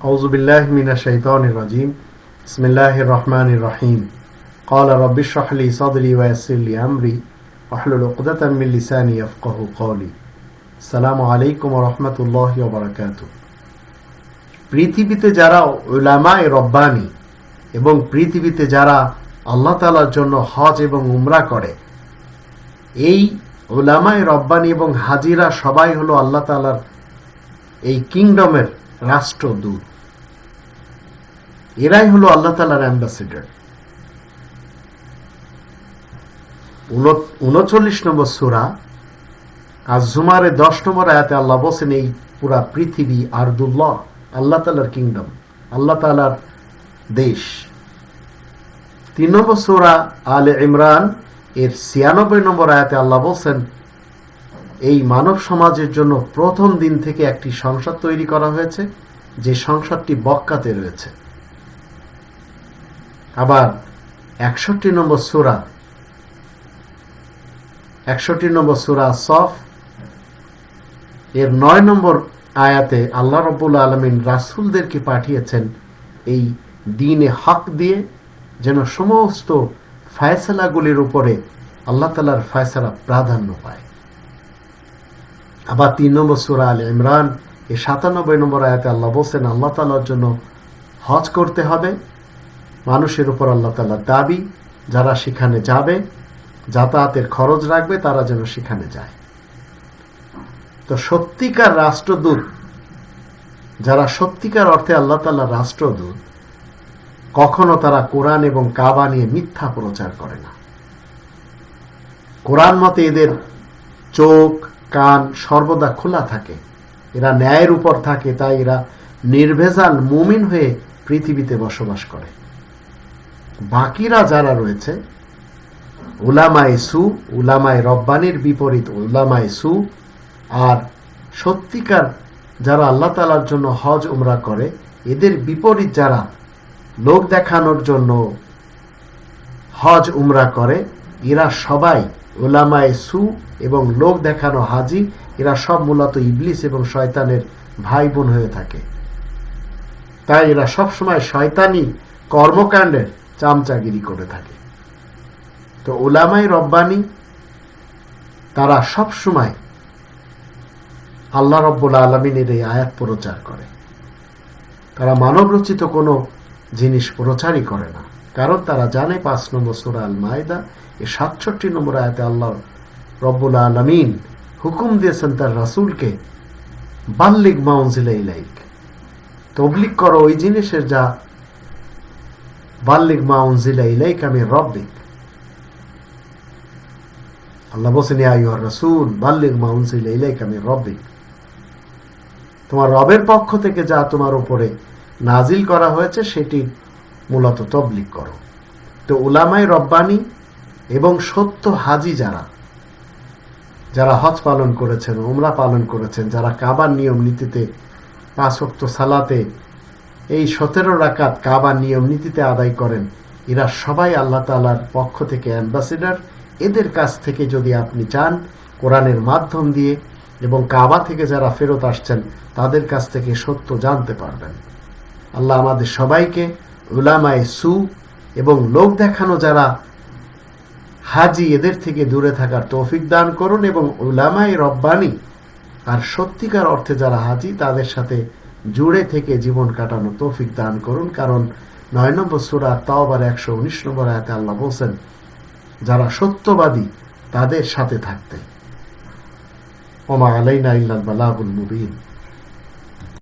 أعوذ بالله من الشيطان الرجيم بسم الله الرحمن الرحيم قال رب اشرح لي صدري ويسر لي أمري واحلل عقدة من لساني يفقه قولي السلام عليكم ورحمة الله وبركاته পৃথিবীতে যারা উলামায়ে রব্বানি এবং পৃথিবীতে যারা আল্লাহ তালার জন্য হজ এবং উমরা করে এই ওলামায় রব্বানি এবং হাজিরা সবাই হলো আল্লাহ তালার এই কিংডমের রাষ্ট্রদূত এরাই হলো আল্লাহ তালার অ্যাম্বাসেডর উনচল্লিশ নম্বর সুরা আর জুমারে দশ নম্বর আয়াতে আল্লাহ বসেন এই পুরা পৃথিবী আরদুল্লাহ, আল্লাহ তালার কিংডম আল্লাহ তালার দেশ। তিন নম্বর সুরা, আলে ইমরান, এর ছিয়ানব্বই নম্বর আয়াতে আল্লাহ বলছেন, এই মানব সমাজের জন্য প্রথম দিন থেকে একটি সংসদ তৈরি করা হয়েছে, যে সংসদটি বক্কাতে রয়েছে। আবার একষট্টি নম্বর সুরা, একষট্টি নম্বর সুরা সফ, এর নয় নম্বর আয়াতে আল্লাহ রব্বুল আলমিন রাসুলদেরকে পাঠিয়েছেন এই দিনে হক দিয়ে যেন সমস্ত ফায়সালাগুলির উপরে আল্লাহ তালার ফায়সালা প্রাধান্য পায়। আবার তিন নম্বর সুরা আল ইমরান, এই সাতানব্বই নম্বর আয়াতে আল্লাহ বলছেন, আল্লাহ তালার জন্য হজ করতে হবে। মানুষের উপর আল্লাহ তালার দাবি, যারা সেখানে যাবে, যাতায়াতের খরচ রাখবে, তারা যেন সেখানে যায়। তো সত্যিকার রাষ্ট্রদূত, যারা সত্যিকার অর্থে আল্লাহ তাল্লাহ রাষ্ট্রদূত, কখনো তারা কোরআন এবং কাবা নিয়ে মিথ্যা প্রচার করে না। কোরআন মতে এদের চোখ, কান সর্বদা খোলা থাকে। এরা ন্যায়ের উপর থাকে, তাই এরা নির্ভেজাল মুমিন হয়ে পৃথিবীতে বসবাস করে। বাকিরা যারা রয়েছে, উলামায় সু, উলামায় রব্বানির বিপরীত উলামায় সু, আর সত্যিকার যারা আল্লাহ তালার জন্য হজ উমরা করে, এদের বিপরীত যারা লোক দেখানোর জন্য হজ উমরা করে, এরা সবাই ওলামায় সু এবং লোক দেখানো হাজি, এরা সব মূলত ইবলিস এবং শয়তানের ভাই বোন হয়ে থাকে। তাই এরা সবসময় শয়তানি কর্মকাণ্ডের চামচাগিরি করে থাকে। তো ওলামাই রব্বানি, তারা সবসময় আল্লাহ রব্বুল আলমিনের এই আয়াত প্রচার করে। তারা মানব রচিত কোনো জিনিস প্রচারই করে না। কারণ তারা জানে পাঁচ নম্বর সুরা আল মায়দা এ সাতষট্টি নম্বর আয়াতে আল্লাহ রব্বুল আলমিন হুকুম দিয়েছেন তার রাসুলকে বাল্লিক মাউন্সিলা ইলাইক তবলিক করো ওই জিনিসের যা বাল্লিক মাউন্সিলা ইলাইক আমি রব্বিক। আল্লাহ বসেন আইয়ার রাসুল বাল্লিক মাউন্সিলা ইলাইক রব্বিক। তোমার রবের পক্ষ থেকে যা তোমার উপরে নাজিল করা হয়েছে, সেটি মূলত তবলিক করো। তো উলামাই রব্বানি এবং সত্য হাজি যারা যারা হজ পালন করেছেন ওমরা পালন করেছেন, যারা কাবার নিয়ম নীতিতে পাঁচক্ত সালাতে এই সতেরো রাকাত কাবা নিয়ম নীতিতে আদায় করেন। এরা সবাই আল্লাহ তালার পক্ষ থেকে অ্যাম্বাসিডার। এদের কাছ থেকে যদি আপনি চান, কোরআনের মাধ্যম দিয়ে এবং কাবা থেকে যারা ফেরত আসছেন, তাদের কাছ থেকে সত্য জানতে পারবেন। আল্লাহ আমাদের সবাইকে উলামায় সু এবং লোক দেখানো যারা হাজি, এদের থেকে দূরে থাকার তৌফিক দান করুন এবং উলামায় রব্বানি আর সত্যিকার অর্থে যারা হাজি, তাদের সাথে জুড়ে থেকে জীবন কাটানো তৌফিক দান করুন, কারণ নয় নম্বর সুরা তাওবার একশো উনিশ নম্বর আয়তে আল্লাহ বলছেন, যারা সত্যবাদী তাদের সাথে থাকতে। ওমা আলাইনা ইল্লাল বালাগুল মুবিন।